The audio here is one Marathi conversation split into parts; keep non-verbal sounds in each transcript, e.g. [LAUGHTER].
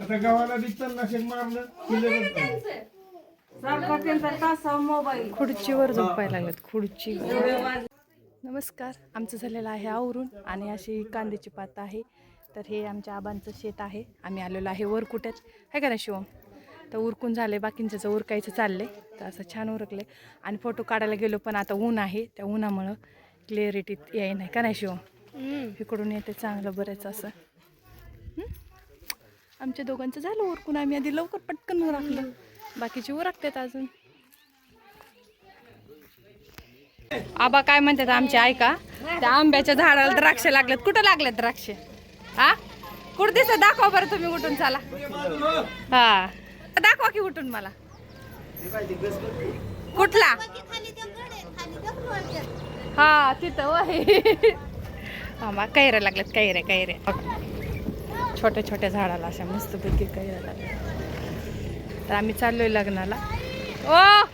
आता गावाला बी तणनाशक मारलं. सारखा त्यांचा तासा मोबाईल. खुर्चीवर झोपायला लागलेत खुर्ची. नमस्कार आमचं झालेलं आहे आवरून आणि अशी कांद्याची पात आहे. तर हे आमच्या आबांचं शेत आहे. आम्ही आलेलो आहे वरकुट्यात आहे का ना शिवम? तर उरकून झाले बाकींचं उरकायचं चाललंय तर असं छान उरकले आणि फोटो काढायला गेलो पण आता ऊन आहे त्या उन्हामुळं क्लिअरिटी याय नाही. का नाही शिवम? इकडून येते चांगलं बरेच असं. हं? आमच्या दोघांचं झालं उरकून आम्ही आधी लवकर पटकन राखलं. बाकीचे उरकतात अजून. आबा काय म्हणतात आमचे ऐका. त्या आंब्याच्या झाडाला द्राक्ष लागलेत. कुठं लागलेत द्राक्ष? हा? कुठं दिसत? दाखवा बरं तुम्ही उठून चला. हा. दाखवा की उठून मला. कुठला? हा तिथं वय. हा मग कैऱ्या लागल्यात कैऱ्या कैऱ्या. छोट्या छोट्या झाडाला अशा मस्तपैकी लागल्या तर आम्ही चाललोय लग्नाला. ओ!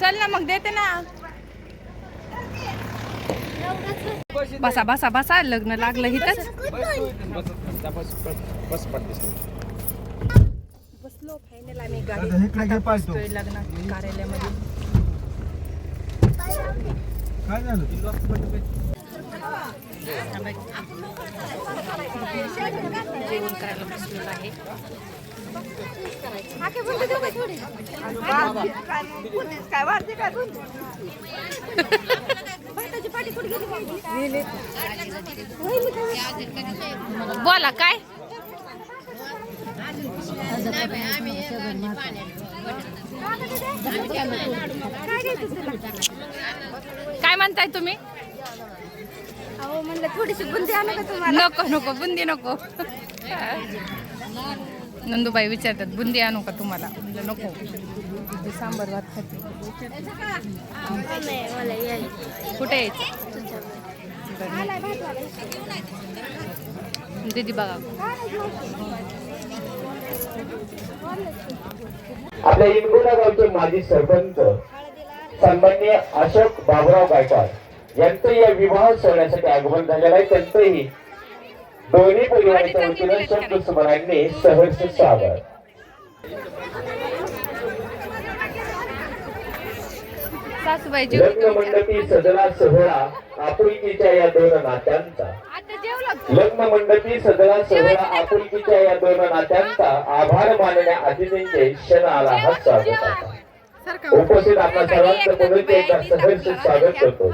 चल ना मग देते ना. बसा बसा बसा. लग्न लागलं इथंच. बसलो फायनल आम्ही गाडी लग्न कार्यालयामध्ये. जेवण करायला बसलेलं आहे बोला काय? काय म्हणताय तुम्ही? अहो म्हणलं थोडीशी बुंदी आणू का तुम्हाला? नको नको बुंदी नको. नंदूबाई विचारतात बुंदी आणू का तुम्हाला? म्हणलं नको. सांबर भात खाते. कुठे यायचं दीदी बघा. आपल्या इंगोला गावचे माजी सरपंच सन्मान्य अशोक बाबुराव गायकवाड. यांचं या विवाह सोहळ्यासाठी आगमन झालेलं आहे. त्यांचंही दोन्ही परिवाराच्या वतीनं शब्द सुमरांनी सहर्ष स्वागत लग्न मंडपी सदरा सोहळा आपुलकीच्या या दोन नात्यांचा. लग्न मंडपी सदरा सोहळा आपुलकीच्या या दोन नात्यांचा आभार मानण्या अतिथींचे क्षण आला हा स्वागताचा उपस्थित आपल्या सर्वांचं पुनरुत्त एकदा सहर्ष स्वागत करतो.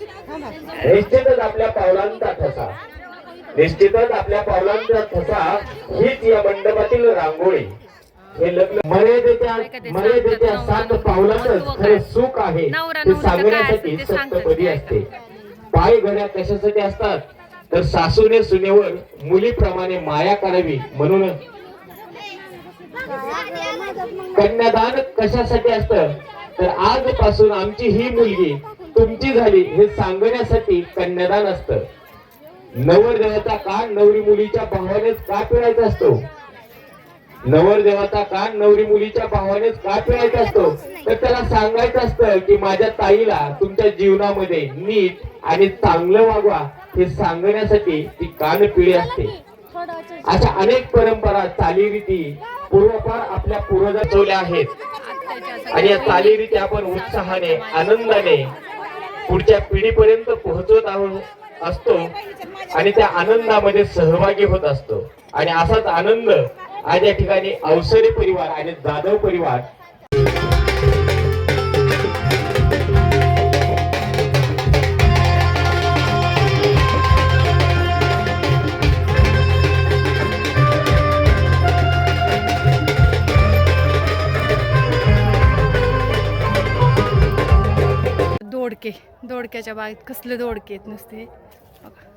निश्चितच आपल्या पावलांचा ठसा. निश्चितच आपल्या पावलांचा ठसा हीच या मंडपातील रांगोळी. हे लग्न मर्यादेच्या मर्यादेच्या सात पावलातच खरे सुख आहे ते सांगण्यासाठी सप्तपदी असते. पाय घड्या कशासाठी असतात? तर सासूने सुनेवर मुलीप्रमाणे माया करावी म्हणून कन्यादान कशासाठी असतं? तर आजपासून आमची ही मुलगी तुमची झाली हे सांगण्यासाठी कन्यादान असतं. नवरदेवाचा कान नवरी मुलीच्या भावानेच का पिळायचा असतो? नवरदेवाचा कान नवरी मुलीच्या भावानेच का पिळायचा असतो? तर त्याला सांगायचं असतं की माझ्या ताईला तुमच्या जीवनामध्ये नीट आणि चांगलं वागवा हे सांगण्यासाठी ती कान पिढी असते. अशा अनेक परंपरा चालीरीती पूर्वपार आपल्या पूर्वजा आहेत. आणि या चालीरीती आपण उत्साहाने आनंदाने पुढच्या पिढीपर्यंत पोहोचवत आहोत असतो. आणि त्या आनंदामध्ये सहभागी होत असतो. आणि असाच आनंद आज या ठिकाणी अवसरे परिवार आणि जाधव परिवार दोडके. दोडक्याच्या बागेत कसले दोडके आहेत नुसते. बघा.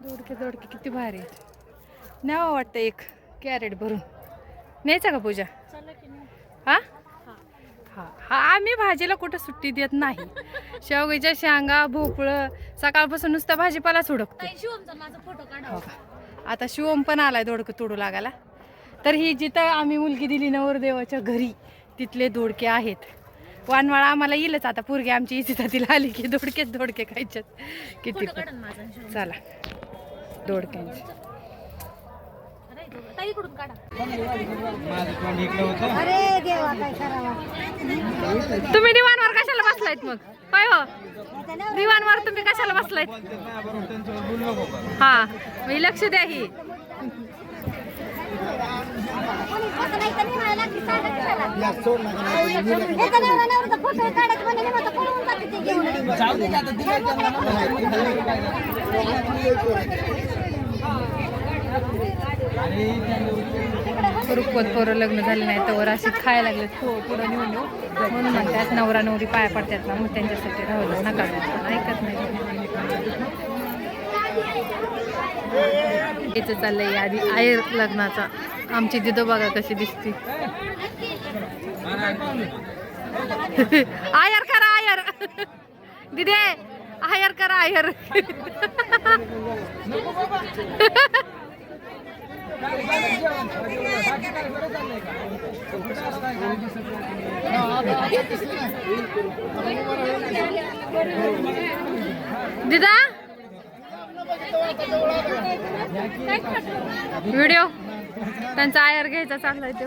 दोडके दोडके किती भारी आहेत. न्यावं वाटतं एक कॅरेट भरून. न्यायचा का पूजा? हा? हा. हा. आम्ही भाजीला कुठं सुट्टी देत नाही. शेवग्याच्या शेंगा भोपळं सकाळपासून नुसता हो का? आता शिवम पण आलाय दोडकं तोडू लागायला. तर ही जिथं आम्ही मुलगी दिली नवरदेवाच्या घरी तिथले दोडके आहेत. वानवाळा आम्हाला येईलच आता. पोरगी आमची इथे तिला आली की दोडकेच दोडके खायच्यात किती. चला. दोडक्यांची इकडून काढा. माझं तोंड इकडं होतं. अरे देवा काय करावा? तुम्ही दिवाणवर कशाला बसलायत मग? होय हो. दिवाणवर तुम्ही कशाला बसलायत? हा मी लक्ष द्या ही. असं पोरं लग्न झाले नाही तर अशी खायला लागले. हो, पुढं नेऊन येऊ. म्हणून म्हणतात नवरा नवरी पाया पडतात ना मग त्यांच्यासाठी राहू नका ऐकत नाही. याचं चाललंय आधी आयर लग्नाचा. आमची दिदो बघा कशी दिसती. [LAUGHS] आयर करा आयर. [LAUGHS] दिदे आयर करा आयर. [LAUGHS] दिदा? व्हिडिओ. त्यांचा आयर घ्यायचा चाललाय तो.